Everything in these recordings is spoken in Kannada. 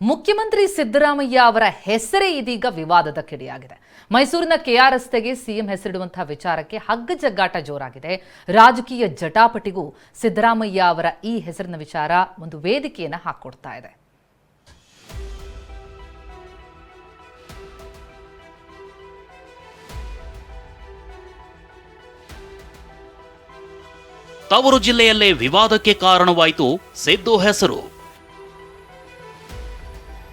ಮುಖ್ಯಮಂತ್ರಿ ಸಿದ್ದರಾಮಯ್ಯ ಅವರ ಹೆಸರೇ ಇದೀಗ ವಿವಾದದ ಕಿಡಿಯಾಗಿದೆ. ಮೈಸೂರಿನ ಕೆಆರ್ ರಸ್ತೆಗೆ ಸಿಎಂ ಹೆಸರಿಡುವಂತಹ ವಿಚಾರಕ್ಕೆ ಹಗ್ಗ ಜಗ್ಗಾಟ ಜೋರಾಗಿದೆ. ರಾಜಕೀಯ ಜಟಾಪಟಿಗೂ ಸಿದ್ದರಾಮಯ್ಯ ಅವರ ಈ ಹೆಸರಿನ ವಿಚಾರ ಒಂದು ವೇದಿಕೆಯನ್ನು ಹಾಕೊಡ್ತಾ ಇದೆ. ತವರು ಜಿಲ್ಲೆಯಲ್ಲೇ ವಿವಾದಕ್ಕೆ ಕಾರಣವಾಯಿತು ಸಿದ್ದು ಹೆಸರು.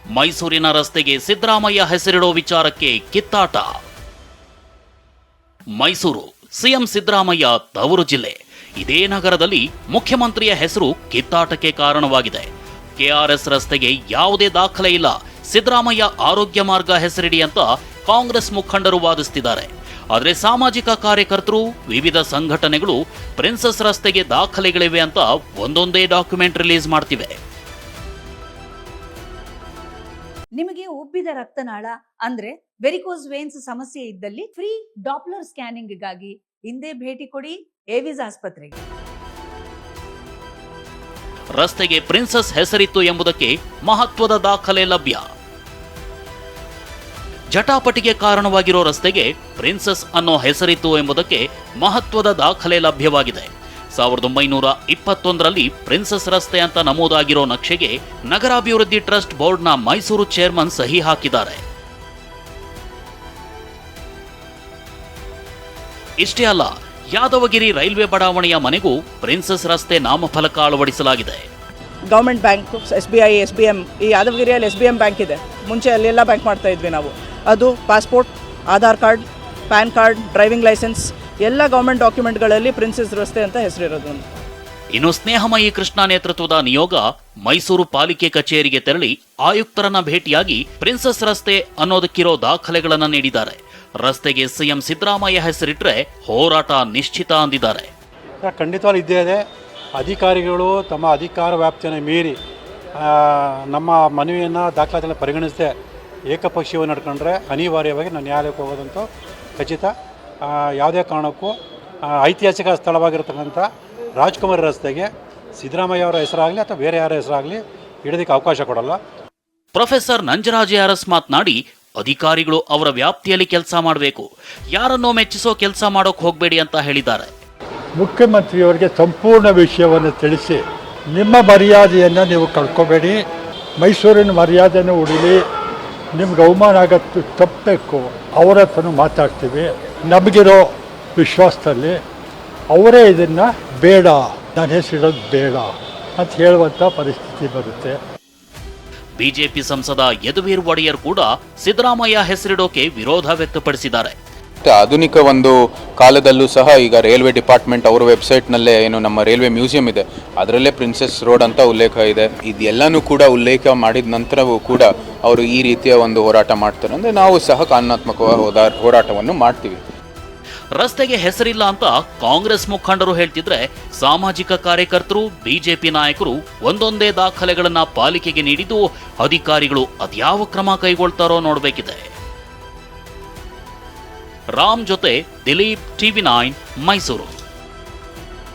ಮೈಸೂರಿನ ರಸ್ತೆಗೆ ಸಿದ್ದರಾಮಯ್ಯ ಹೆಸರಿಡೋ ವಿಚಾರಕ್ಕೆ ಕಿತ್ತಾಟ. ಮೈಸೂರು, ಸಿಎಂ ಸಿದ್ದರಾಮಯ್ಯ ತವರು ಜಿಲ್ಲೆ. ಇದೇ ನಗರದಲ್ಲಿ ಮುಖ್ಯಮಂತ್ರಿಯ ಹೆಸರು ಕಿತ್ತಾಟಕ್ಕೆ ಕಾರಣವಾಗಿದೆ. ಕೆಆರ್ಎಸ್ ರಸ್ತೆಗೆ ಯಾವುದೇ ದಾಖಲೆ ಇಲ್ಲ. ಸಿದ್ದರಾಮಯ್ಯ ಆರೋಗ್ಯ ಮಾರ್ಗ ಹೆಸರಿಡಿ ಅಂತ ಕಾಂಗ್ರೆಸ್ ಮುಖಂಡರು ವಾದಿಸ್ತಿದ್ದಾರೆ. ಆದರೆ ಸಾಮಾಜಿಕ ಕಾರ್ಯಕರ್ತರು, ವಿವಿಧ ಸಂಘಟನೆಗಳು, ಪ್ರಿನ್ಸಸ್ ರಸ್ತೆಗೆ ದಾಖಲೆಗಳಿವೆ ಅಂತ ಒಂದೊಂದೇ ಡಾಕ್ಯುಮೆಂಟ್ ರಿಲೀಸ್ ಮಾಡ್ತಿವೆ. ನಿಮಗೆ ಉಬ್ಬಿದ ರಕ್ತನಾಳ ಅಂದ್ರೆ ವೆರಿಕೋಸ್ ವೇನ್ಸ್ ಸಮಸ್ಯೆ ಇದ್ದಲ್ಲಿ ಫ್ರೀ ಡಾಪ್ಲರ್ ಸ್ಕ್ಯಾನಿಂಗ್ಗಾಗಿ ಹಿಂದೆ ಭೇಟಿ ಕೊಡಿ ಏವಿಸ್ ಆಸ್ಪತ್ರೆಗೆ. ರಸ್ತೆಗೆ ಪ್ರಿನ್ಸಸ್ ಹೆಸರಿತ್ತು ಎಂಬುದಕ್ಕೆ ಮಹತ್ವದ ದಾಖಲೆ ಲಭ್ಯ. ಜಟಾಪಟಿಗೆ ಕಾರಣವಾಗಿರೋ ರಸ್ತೆಗೆ ಪ್ರಿನ್ಸಸ್ ಅನ್ನೋ ಹೆಸರಿತ್ತು ಎಂಬುದಕ್ಕೆ ಮಹತ್ವದ ದಾಖಲೆ ಲಭ್ಯವಾಗಿದೆ. ಸಾವಿರದ ಒಂಬೈನೂರ ಇಪ್ಪತ್ತೊಂದರಲ್ಲಿ ಪ್ರಿನ್ಸಸ್ ರಸ್ತೆ ಅಂತ ನಮೂದಾಗಿರೋ ನಕ್ಷೆಗೆ ನಗರಾಭಿವೃದ್ಧಿ ಟ್ರಸ್ಟ್ ಬೋರ್ಡ್ನ ಮೈಸೂರು ಚೇರ್ಮನ್ ಸಹಿ ಹಾಕಿದ್ದಾರೆ. ಇಷ್ಟೇ ಅಲ್ಲ, ಯಾದವಗಿರಿ ರೈಲ್ವೆ ಬಡಾವಣೆಯ ಮನೆಗೂ ಪ್ರಿನ್ಸಸ್ ರಸ್ತೆ ನಾಮಫಲಕ ಅಳವಡಿಸಲಾಗಿದೆ. Government bank, S B I, S B M ಈ ಯಾದವಗಿರಿಯಲ್ಲಿ ಎಸ್ ಬಿ ಎಂ ಬ್ಯಾಂಕ್ ಇದೆ. ಮುಂಚೆ ಅಲ್ಲೆಲ್ಲ ಬ್ಯಾಂಕ್ ಮಾಡ್ತಾ ಇದ್ವಿ ನಾವು. ಅದು passport, Aadhaar card, PAN card, driving licence ಎಲ್ಲ ಗೌರ್ಮೆಂಟ್ ಡಾಕ್ಯುಮೆಂಟ್ಗಳಲ್ಲಿ ಪ್ರಿನ್ಸಸ್ ರಸ್ತೆ ಅಂತ ಹೆಸರಿರೋದು ಇನ್ನು ಸ್ನೇಹಮಯಿ ಕೃಷ್ಣ ನೇತೃತ್ವದ ನಿಯೋಗ ಮೈಸೂರು ಪಾಲಿಕೆ ಕಚೇರಿಗೆ ತೆರಳಿ ಆಯುಕ್ತರನ್ನ ಭೇಟಿಯಾಗಿ ಪ್ರಿನ್ಸಸ್ ರಸ್ತೆ ಅನ್ನೋದಕ್ಕಿರೋ ದಾಖಲೆಗಳನ್ನ ನೀಡಿದ್ದಾರೆ. ರಸ್ತೆಗೆ ಸಿಎಂ ಸಿದ್ದರಾಮಯ್ಯ ಹೆಸರಿಟ್ರೆ ಹೋರಾಟ ನಿಶ್ಚಿತ ಅಂದಿದ್ದಾರೆ. ಖಂಡಿತವಾಗಿ ಇದ್ದೇ ಇದೆ. ಅಧಿಕಾರಿಗಳು ತಮ್ಮ ಅಧಿಕಾರ ವ್ಯಾಪ್ತಿಯನ್ನು ಮೀರಿ ನಮ್ಮ ಮನವಿಯನ್ನು ದಾಖಲಾತಿಯನ್ನು ಪರಿಗಣಿಸದೆ ಏಕಪಕ್ಷೀಯವಾಗಿ ನಡ್ಕೊಂಡ್ರೆ ಅನಿವಾರ್ಯವಾಗಿ ನಾನು ನ್ಯಾಯಾಲಯಕ್ಕೆ ಹೋಗೋದಂತೂ ಖಚಿತ. ಯಾವುದೇ ಕಾರಣಕ್ಕೂ ಆ, ಐತಿಹಾಸಿಕ ಸ್ಥಳವಾಗಿರತಕ್ಕಂಥ ರಾಜ್ಕುಮಾರ್ ರಸ್ತೆಗೆ ಸಿದ್ದರಾಮಯ್ಯ ಅವರ ಹೆಸರಾಗಲಿ ಅಥವಾ ಬೇರೆ ಯಾರ ಹೆಸರಾಗಲಿ ಇಡೋದಕ್ಕೆ ಅವಕಾಶ ಕೊಡಲ್ಲ. ಪ್ರೊಫೆಸರ್ ನಂಜರಾಜೆ ಅರಸ್ ಮಾತನಾಡಿ ಅಧಿಕಾರಿಗಳು ಅವರ ವ್ಯಾಪ್ತಿಯಲ್ಲಿ ಕೆಲಸ ಮಾಡಬೇಕು. ಯಾರನ್ನೋ ಮೆಚ್ಚಿಸೋ ಕೆಲಸ ಮಾಡೋಕೆ ಹೋಗಬೇಡಿ ಅಂತ ಹೇಳಿದ್ದಾರೆ. ಮುಖ್ಯಮಂತ್ರಿಯವರಿಗೆ ಸಂಪೂರ್ಣ ವಿಷಯವನ್ನು ತಿಳಿಸಿ ನಿಮ್ಮ ಮರ್ಯಾದೆಯನ್ನು ನೀವು ಕಳ್ಕೊಬೇಡಿ ಮೈಸೂರಿನ ಮರ್ಯಾದೆಯನ್ನು ಉಳಿಲಿ ನಿಮ್ಗೆ ಅವಮಾನ ಆಗತ್ತು ತಪ್ಪಬೇಕು ಅವರ ಹತ್ರನೂ ಮಾತಾಡ್ತೀವಿ. ನಮಗಿರೋ ವಿಶ್ವಾಸದಲ್ಲಿ ಅವರೇ ಇದನ್ನು ಬೇಡ ನಾನು ಹೆಸರಿಡೋದು ಬೇಡ ಅಂತ ಹೇಳುವಂಥ ಪರಿಸ್ಥಿತಿ ಬರುತ್ತೆ. ಬಿಜೆಪಿ ಸಂಸದ ಯದುವೀರ್ ಒಡೆಯರ್ ಕೂಡ ಸಿದ್ದರಾಮಯ್ಯ ಹೆಸರಿಡೋಕೆ ವಿರೋಧ ವ್ಯಕ್ತಪಡಿಸಿದ್ದಾರೆ. ಆಧುನಿಕ ಒಂದು ಕಾಲದಲ್ಲೂ ಸಹ ಈಗ ರೈಲ್ವೆ ಡಿಪಾರ್ಟ್ಮೆಂಟ್ ಅವರ ವೆಬ್ಸೈಟ್ನಲ್ಲೇ ಏನು ನಮ್ಮ ರೈಲ್ವೆ ಮ್ಯೂಸಿಯಂ ಇದೆ. ಅದರಲ್ಲೇ ಪ್ರಿನ್ಸೆಸ್ ರೋಡ್ ಅಂತ ಉಲ್ಲೇಖ ಇದೆ. ಇದೆಲ್ಲನೂ ಕೂಡ ಉಲ್ಲೇಖ ಮಾಡಿದ ನಂತರವೂ ಕೂಡ ಅವರು ಈ ರೀತಿಯ ಒಂದು ಹೋರಾಟ ಮಾಡ್ತಾರೆ. ಅಂದರೆ ನಾವು ಸಹ ಕಾನೂನಾತ್ಮಕ ಹೋದಾ ಹೋರಾಟವನ್ನು ಮಾಡ್ತೀವಿ. ರಸ್ತೆಗೆ ಹೆಸರಿಲ್ಲ ಅಂತ ಕಾಂಗ್ರೆಸ್ ಮುಖಂಡರು ಹೇಳ್ತಿದ್ರೆ ಸಾಮಾಜಿಕ ಕಾರ್ಯಕರ್ತರು, ಬಿಜೆಪಿ ನಾಯಕರು ಒಂದೊಂದೇ ದಾಖಲೆಗಳನ್ನ ಪಾಲಿಕೆಗೆ ನೀಡಿದ್ದು ಅಧಿಕಾರಿಗಳು ಅದ್ಯಾವ ಕ್ರಮ ಕೈಗೊಳ್ತಾರೋ ನೋಡಬೇಕಿದೆ. ರಾಮ್ ಜೊತೆ ದಿಲೀಪ್ ಟಿವಿ ನೈನ್ ಮೈಸೂರು.